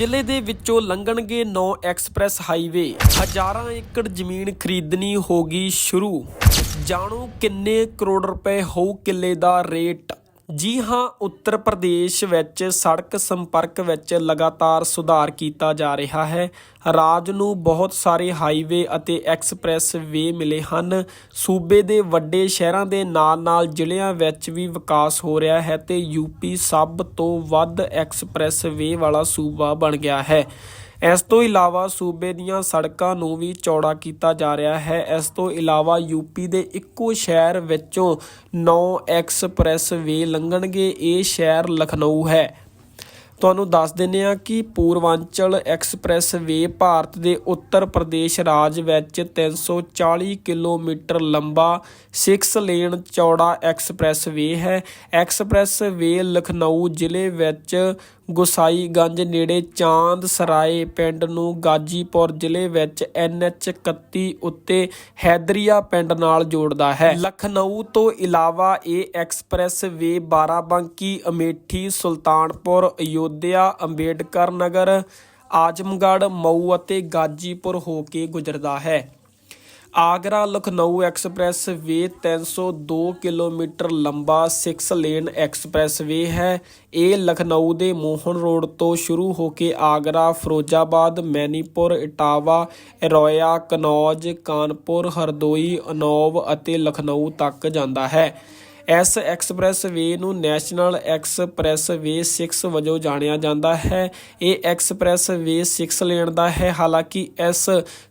ਜ਼ਿਲ੍ਹੇ ਦੇ ਵਿੱਚੋਂ ਲੰਘਣਗੇ 9 ਐਕਸਪ੍ਰੈਸ ਹਾਈਵੇ। ਹਜ਼ਾਰਾਂ ਏਕੜ ਜ਼ਮੀਨ ਖਰੀਦਣੀ ਹੋਗੀ ਸ਼ੁਰੂ। ਜਾਣੋ ਕਿੰਨੇ ਕਰੋੜ ਰੁਪਏ ਹੋਊ ਕਿੱਲੇ ਦਾ ਰੇਟ। ਜੀ ਹਾਂ, ਉੱਤਰ ਪ੍ਰਦੇਸ਼ ਵਿੱਚ ਸੜਕ ਸੰਪਰਕ ਵਿੱਚ ਲਗਾਤਾਰ ਸੁਧਾਰ ਕੀਤਾ ਜਾ ਰਿਹਾ ਹੈ। ਰਾਜ ਨੂੰ ਬਹੁਤ ਸਾਰੇ ਹਾਈਵੇ ਅਤੇ ਐਕਸਪ੍ਰੈਸ ਵੇ ਮਿਲੇ ਹਨ। ਸੂਬੇ ਦੇ ਵੱਡੇ ਸ਼ਹਿਰਾਂ ਦੇ ਨਾਲ-ਨਾਲ ਜ਼ਿਲ੍ਹਿਆਂ ਵਿੱਚ ਵੀ ਵਿਕਾਸ ਹੋ ਰਿਹਾ ਹੈ ਤੇ ਯੂਪੀ ਸਭ ਤੋਂ ਵੱਧ ਐਕਸਪ੍ਰੈਸ ਵੇ ਵਾਲਾ ਸੂਬਾ ਬਣ ਗਿਆ ਹੈ। ਇਸ ਤੋਂ ਇਲਾਵਾ ਸੂਬੇ ਦੀਆਂ ਸੜਕਾਂ ਨੂੰ ਵੀ ਚੌੜਾ ਕੀਤਾ ਜਾ ਰਿਹਾ ਹੈ। ਇਸ ਤੋਂ ਇਲਾਵਾ ਯੂਪੀ ਦੇ ਇੱਕੋ ਸ਼ਹਿਰ ਵਿੱਚੋਂ 9 ਐਕਸਪ੍ਰੈਸ ਵੇ ਲੰਘਣਗੇ। ਇਹ ਸ਼ਹਿਰ ਲਖਨਊ ਹੈ। ਤੁਹਾਨੂੰ ਦੱਸ ਦਿੰਦੇ ਹਾਂ ਕਿ ਪੂਰਵਾਂਚਲ ਐਕਸਪ੍ਰੈਸ ਵੇ ਭਾਰਤ ਦੇ ਉੱਤਰ ਪ੍ਰਦੇਸ਼ ਰਾਜ ਵਿੱਚ 340 ਕਿਲੋਮੀਟਰ ਲੰਬਾ 6 ਲੇਨ ਚੌੜਾ ਐਕਸਪ੍ਰੈਸ ਵੇ ਹੈ। ਐਕਸਪ੍ਰੈਸ ਵੇ ਲਖਨਊ ਜ਼ਿਲ੍ਹੇ ਵਿੱਚ ਗੁਸਾਈਗੰਜ ਨੇੜੇ ਚਾਂਦ ਸਰਾਏ ਪਿੰਡ ਨੂੰ ਗਾਜੀਪੁਰ ਜ਼ਿਲ੍ਹੇ ਵਿੱਚ NH 31 ਉੱਤੇ ਹੈਦਰੀਆ ਪਿੰਡ ਨਾਲ ਜੋੜਦਾ ਹੈ। ਲਖਨਊ ਤੋਂ ਇਲਾਵਾ ਇਹ ਐਕਸਪ੍ਰੈਸ ਵੇ ਬਾਰਾਬੰਕੀ, ਅਮੇਠੀ, ਸੁਲਤਾਨਪੁਰ, ਅਯੋਧਿਆ, ਅੰਬੇਡਕਰ ਨਗਰ, ਆਜਮਗੜ੍ਹ, ਮਊ ਅਤੇ ਗਾਜੀਪੁਰ ਹੋ ਕੇ ਗੁਜ਼ਰਦਾ ਹੈ। Agra Lucknow expressway 302 kilometre ਲੰਬਾ 6 ਲੇਨ ਐਕਸਪ੍ਰੈਸ ਵੇ ਹੈ। ਇਹ ਲਖਨਊ ਦੇ ਮੋਹਨ ਰੋਡ ਤੋਂ ਸ਼ੁਰੂ ਹੋ ਕੇ ਆਗਰਾ, ਫਿਰੋਜ਼ਾਬਾਦ, ਮੈਨੀਪੁਰ, ਇਟਾਵਾ, ਰੋਇਆ, ਕਨੌਜ, ਕਾਨਪੁਰ, ਹਰਦੋਈ ਅਨੌਬ ਅਤੇ ਲਖਨਊ ਤੱਕ ਜਾਂਦਾ ਹੈ। ਇਸ ਐਕਸਪ੍ਰੈਸ ਵੇ ਨੂੰ ਨੈਸ਼ਨਲ ਐਕਸਪ੍ਰੈਸ ਵੇ 6 ਵਜੋਂ ਜਾਣਿਆ ਜਾਂਦਾ ਹੈ। ਇਹ ਐਕਸਪ੍ਰੈਸ ਵੇ 6 ਲੇਨ ਦਾ ਹੈ। ਹਾਲਾਂਕਿ ਇਸ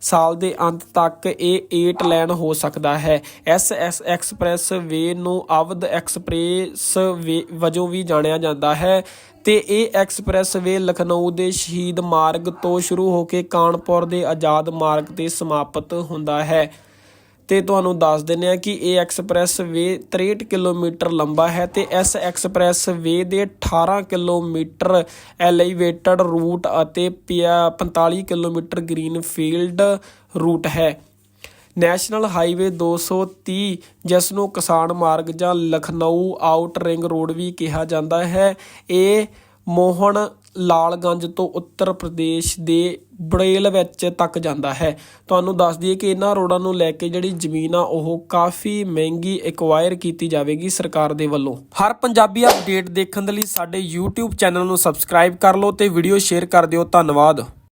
ਸਾਲ ਦੇ ਅੰਤ ਤੱਕ ਇਹ 8 ਲੇਨ ਹੋ ਸਕਦਾ ਹੈ। ਇਸ ਐਸ ਐਕਸਪ੍ਰੈਸ ਵੇ ਨੂੰ ਅਵਧ ਐਕਸਪ੍ਰੈਸ ਵੇ ਵਜੋਂ ਵੀ ਜਾਣਿਆ ਜਾਂਦਾ ਹੈ ਤੇ ਇਹ ਐਕਸਪ੍ਰੈਸ ਵੇ ਲਖਨਊ ਦੇ ਸ਼ਹੀਦ ਮਾਰਗ ਤੋਂ ਸ਼ੁਰੂ ਹੋ ਕੇ ਕਾਨਪੁਰ ਦੇ ਆਜ਼ਾਦ ਮਾਰਗ ਤੇ ਸਮਾਪਤ ਹੁੰਦਾ ਹੈ। ਤੇ ਤੁਹਾਨੂੰ ਦੱਸ ਦਿੰਦੇ ਆ ਕਿ ਇਹ ਐਕਸਪ੍ਰੈਸ ਵੇ 63 ਕਿਲੋਮੀਟਰ ਲੰਬਾ ਹੈ ਤੇ ਇਸ ਐਕਸਪ੍ਰੈਸ ਵੇ ਦੇ 18 ਕਿਲੋਮੀਟਰ ਐਲੀਵੇਟਡ ਰੂਟ ਅਤੇ ਪਿਆ- 45 ਕਿਲੋਮੀਟਰ ਗ੍ਰੀਨਫੀਲਡ ਰੂਟ ਹੈ। ਨੈਸ਼ਨਲ ਹਾਈਵੇ 230 ਜਿਸ ਨੂੰ ਕਿਸਾਨ ਮਾਰਗ ਜਾਂ ਲਖਨਊ ਆਊਟ ਰਿੰਗ ਰੋਡ ਵੀ ਕਿਹਾ ਜਾਂਦਾ ਹੈ। ਇਹ ਮੋਹਨ ਲਾਲਗੰਜ ਤੋਂ ਉੱਤਰ ਪ੍ਰਦੇਸ਼ ਦੇ ਬੜੇਲ ਵਿੱਚ ਤੱਕ ਜਾਂਦਾ ਹੈ। ਤੁਹਾਨੂੰ ਦੱਸ ਦਈਏ ਕਿ ਇਹਨਾਂ ਰੋਡਾਂ ਨੂੰ ਲੈ ਕੇ ਜਿਹੜੀ ਜ਼ਮੀਨ ਆ, ਉਹ ਕਾਫੀ ਮਹਿੰਗੀ ਐਕਵਾਇਰ ਕੀਤੀ ਜਾਵੇਗੀ ਸਰਕਾਰ ਦੇ ਵੱਲੋਂ। ਹਰ ਪੰਜਾਬੀ ਅਪਡੇਟ ਦੇਖਣ ਦੇ ਲਈ ਸਾਡੇ YouTube ਚੈਨਲ ਨੂੰ ਸਬਸਕ੍ਰਾਈਬ ਕਰ ਲਓ ਤੇ ਵੀਡੀਓ ਸ਼ੇਅਰ ਕਰ ਦਿਓ। ਧੰਨਵਾਦ।